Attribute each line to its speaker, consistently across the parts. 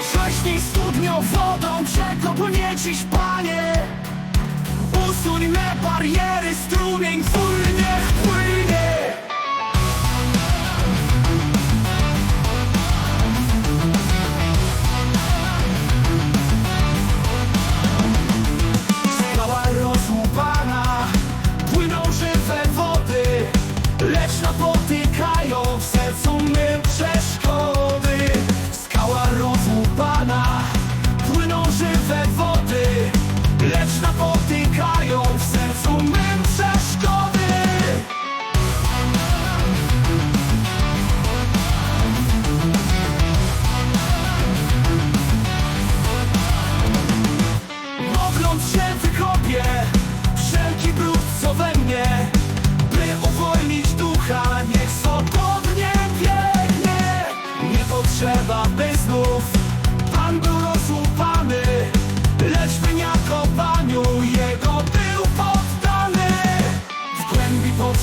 Speaker 1: Wcześniej studnią wodą przekopnie dziś panie. Usuń me bariery, strumień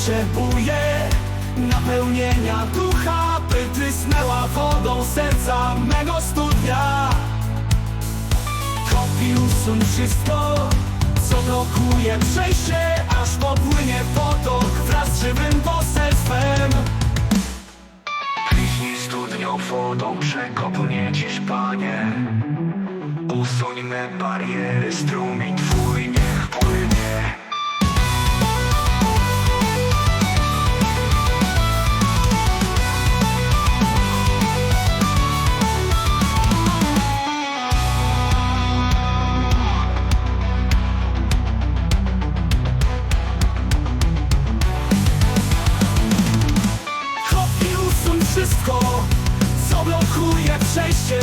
Speaker 1: potrzebuje Napełnienia ducha By trysnęła wodą serca mego studnia. Kopi usuń wszystko, co blokuje przejście Aż popłynie potok wraz z żywym poselstwem. Pryśnij studnią wodą, przekopnie dziś panie. Usuń me bariery, strumień twój wszystko, co blokuje przejście